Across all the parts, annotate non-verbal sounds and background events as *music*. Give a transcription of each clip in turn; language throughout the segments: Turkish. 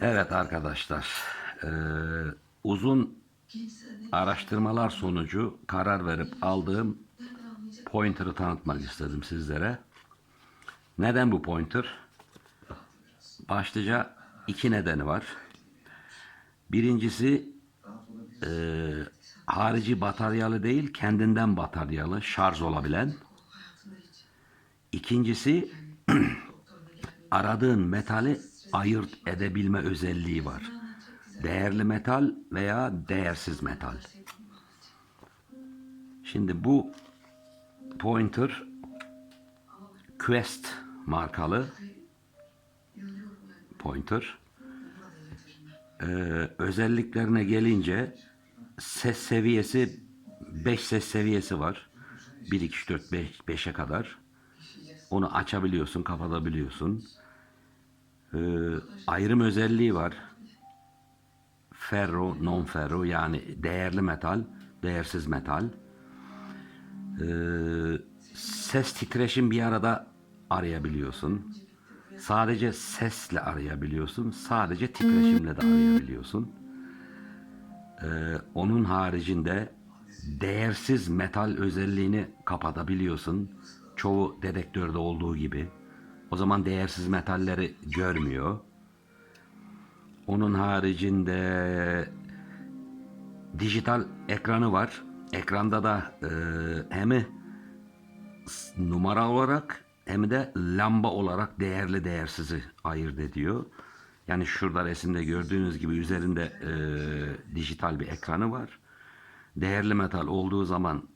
Evet arkadaşlar, eee, uzun araştırmalar sonucu karar verip aldığım pointer'ı tanıtmak istedim sizlere. Neden bu pointer? Başlıca iki nedeni var. Birincisi eee, harici bataryalı değil, kendinden bataryalı, şarj olabilen. İkincisi *clears throat* aradığın metali ayırt edebilme özelliği var. Değerli metal veya değersiz metal. Şimdi bu pointer Quest markalı pointer. Ee, özelliklerine gelince ses seviyesi 5 ses seviyesi var. 1 2 3 4 5 5'e kadar. Onu açabiliyorsun, kapatabiliyorsun. Ee, ayrım özelliği var. Ferro, non ferro yani değerli metal, değersiz metal. Ee, ses titreşim bir arada arayabiliyorsun. Sadece sesle arayabiliyorsun. Sadece titreşimle de arayabiliyorsun. Ee, onun haricinde değersiz metal özelliğini kapatabiliyorsun. Çoğu dedektörde olduğu gibi. O zaman değersiz metalleri görmüyor. Onun haricinde dijital ekranı var. Ekranda da e, hem numara olarak hem de lamba olarak değerli değersizi ayırt ediyor. Yani şurada resimde gördüğünüz gibi üzerinde e, dijital bir ekranı var. Değerli metal olduğu zaman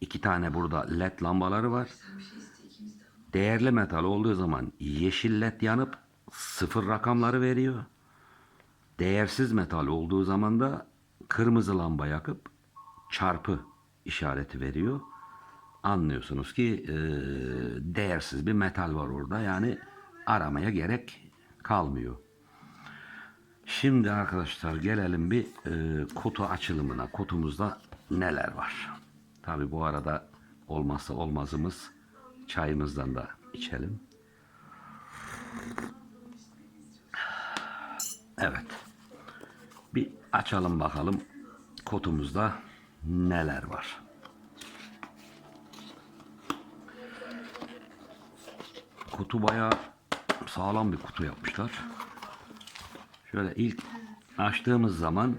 iki tane burada led lambaları var. Değerli metal olduğu zaman yeşil led yanıp sıfır rakamları veriyor. Değersiz metal olduğu zaman da kırmızı lamba yakıp çarpı işareti veriyor. Anlıyorsunuz ki e, değersiz bir metal var orada. Yani aramaya gerek kalmıyor. Şimdi arkadaşlar gelelim bir e, kutu açılımına. Kutumuzda neler var? Tabi bu arada olmazsa olmazımız çayımızdan da içelim. Evet. Bir açalım bakalım kutumuzda neler var. Kutu bayağı sağlam bir kutu yapmışlar. Şöyle ilk açtığımız zaman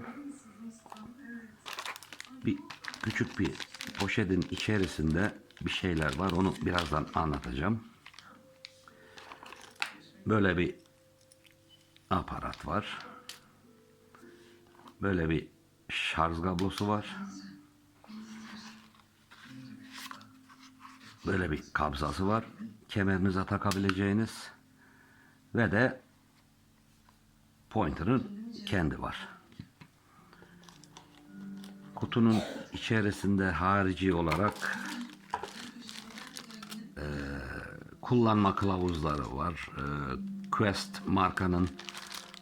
bir küçük bir poşetin içerisinde bir şeyler var. Onu birazdan anlatacağım. Böyle bir aparat var. Böyle bir şarj kablosu var. Böyle bir kabzası var. Kemerinize takabileceğiniz ve de pointer'ın kendi var. Kutunun içerisinde harici olarak kullanma kılavuzları var. Eee, Quest markanın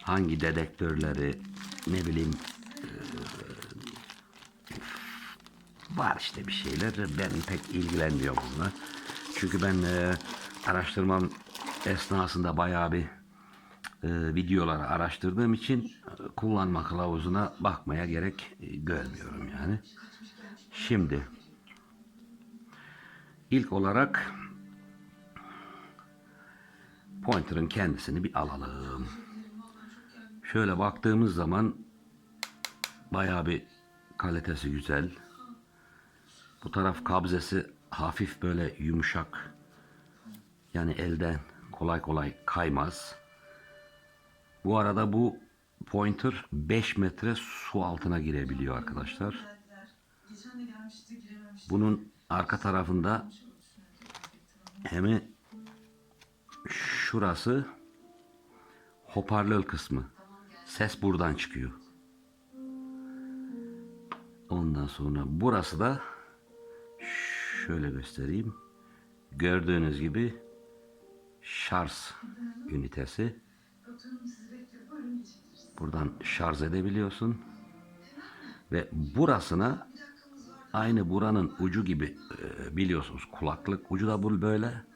hangi dedektörleri ne bileyim eee, var işte bir şeyler. Ben pek ilgilenmiyorum bununla. Çünkü ben eee araştırmam esnasında bayağı bir e, videoları araştırdığım için e, kullanma kılavuzuna bakmaya gerek e, görmüyorum yani. Şimdi ilk olarak pointer'ın kendisini bir alalım. Şöyle baktığımız zaman bayağı bir kalitesi güzel. Bu taraf kabzesi hafif böyle yumuşak. Yani elden kolay kolay kaymaz. Bu arada bu pointer 5 metre su altına girebiliyor arkadaşlar. Bunun arka tarafında hem şurası hoparlör kısmı. Ses buradan çıkıyor. Ondan sonra burası da şöyle göstereyim. Gördüğünüz gibi şarj ünitesi. Buradan şarj edebiliyorsun. Ve burasına aynı buranın ucu gibi e, biliyorsunuz kulaklık ucu da böyle.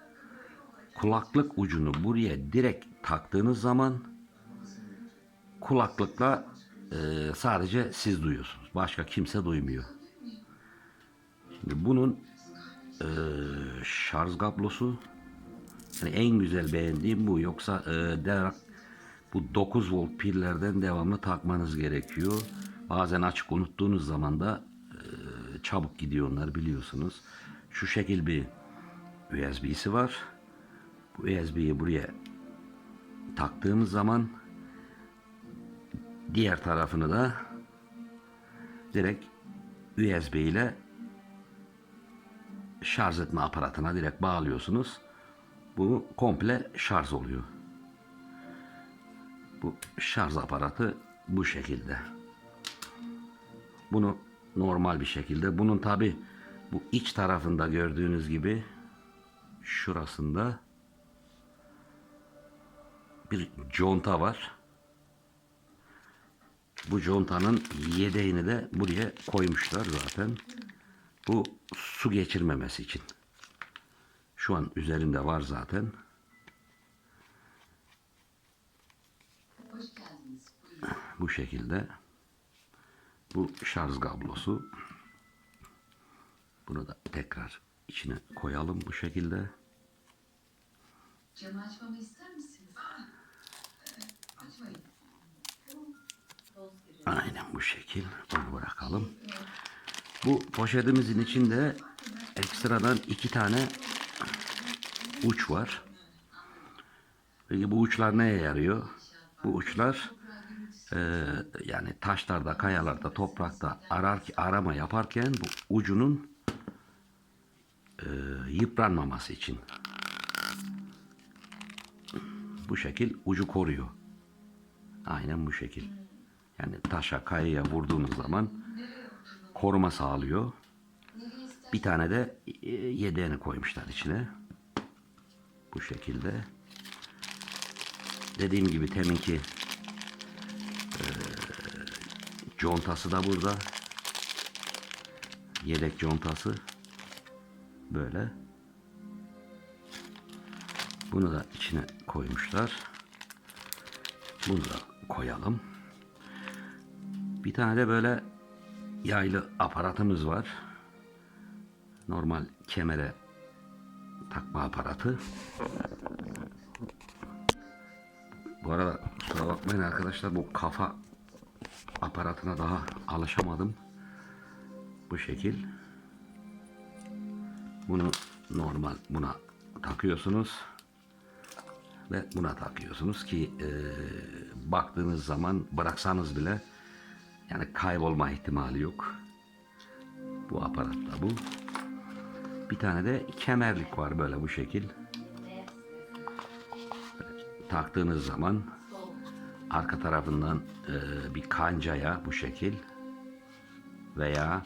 Kulaklık ucunu buraya direkt taktığınız zaman kulaklıkla e, sadece siz duyuyorsunuz. Başka kimse duymuyor. Şimdi bunun e, şarj kablosu yani en güzel beğendiğim bu. Yoksa e, derhal bu 9 volt pillerden devamlı takmanız gerekiyor. Bazen açık unuttuğunuz zaman da e, çabuk gidiyor onlar biliyorsunuz. Şu şekil bir USB'si var. Bu USB'yi buraya taktığımız zaman diğer tarafını da direkt USB ile şarj etme aparatına direkt bağlıyorsunuz. Bu komple şarj oluyor. Bu şarj aparatı bu şekilde. Bunu normal bir şekilde. Bunun tabi bu iç tarafında gördüğünüz gibi şurasında bir conta var. Bu contanın yedeğini de buraya koymuşlar zaten. Bu su geçirmemesi için. Şu an üzerinde var zaten. Bu şekilde. Bu şarj kablosu. Bunu da tekrar içine koyalım bu şekilde. Camı açmamı ister misiniz? Bu şekil. Onu bırakalım. Bu poşetimizin içinde ekstradan iki tane uç var. Peki bu uçlar neye yarıyor? Bu uçlar eee, yani taşlarda, kayalarda, toprakta arar arama yaparken bu ucunun eee, yıpranmaması için. Bu şekil ucu koruyor. Aynen bu şekil. Yani taşa, kayaya vurduğunuz zaman koruma sağlıyor. Bir tane de e, yedeğini koymuşlar içine. Bu şekilde. Dediğim gibi teminki e, contası da burada. Yedek contası. Böyle. Bunu da içine koymuşlar. Bunu da koyalım. Bir tane de böyle yaylı aparatımız var. Normal kemere takma aparatı. Bu arada kusura bakmayın arkadaşlar bu kafa aparatına daha alışamadım. Bu şekil. Bunu normal buna takıyorsunuz ve buna takıyorsunuz ki e, baktığınız zaman bıraksanız bile yani kaybolma ihtimali yok. Bu aparatta bu. Bir tane de kemerlik var böyle bu şekil. Taktığınız zaman arka tarafından e, bir kancaya bu şekil veya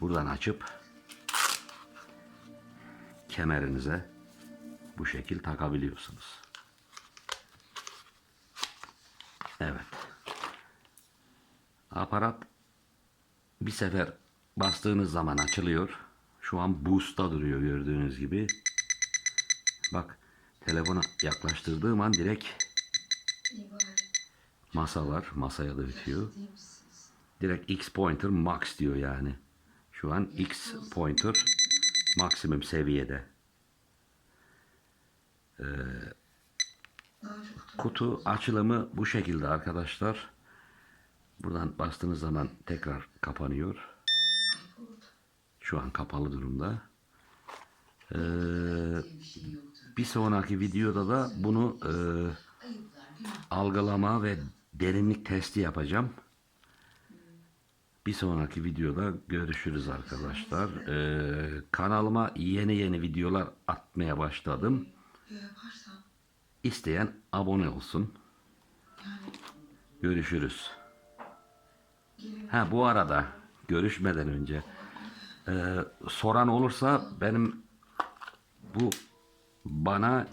buradan açıp kemerinize bu şekil takabiliyorsunuz. Evet. Aparat bir sefer bastığınız zaman açılıyor. Şu an boost'ta duruyor gördüğünüz gibi. Bak telefona yaklaştırdığım an direkt masa var. Masaya da misiniz? Direkt X pointer max diyor yani. Şu an X pointer maksimum seviyede. Çok Kutu açılımı bu şekilde arkadaşlar. Buradan bastığınız zaman tekrar kapanıyor. Şu an kapalı durumda. Ee, Bir sonraki videoda da bunu e, algılama ve derinlik testi yapacağım. Bir sonraki videoda görüşürüz arkadaşlar. Ee, kanalıma yeni yeni videolar atmaya başladım. İsteyen abone olsun. Görüşürüz. Ha bu arada görüşmeden önce e, soran olursa benim bu bana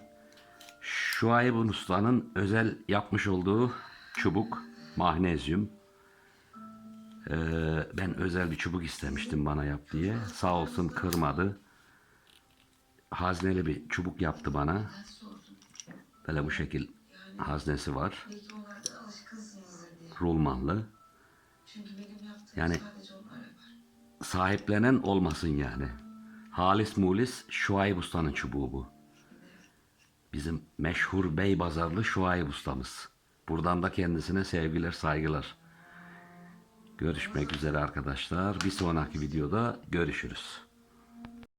Şuayb Usta'nın özel yapmış olduğu çubuk magnezyum. E, ben özel bir çubuk istemiştim bana yap diye. Sağ olsun kırmadı. Hazneli bir çubuk yaptı bana. Böyle bu şekil haznesi var. Rulmanlı. Çünkü benim yaptığım Yani- sadece onlar yapar. Sahiplenen olmasın yani. Halis mulis Şuayb Usta'nın çubuğu bu. Bizim meşhur Beybazarlı Şuayb Ustamız. Buradan da kendisine sevgiler, saygılar. Görüşmek üzere arkadaşlar. Bir sonraki videoda görüşürüz.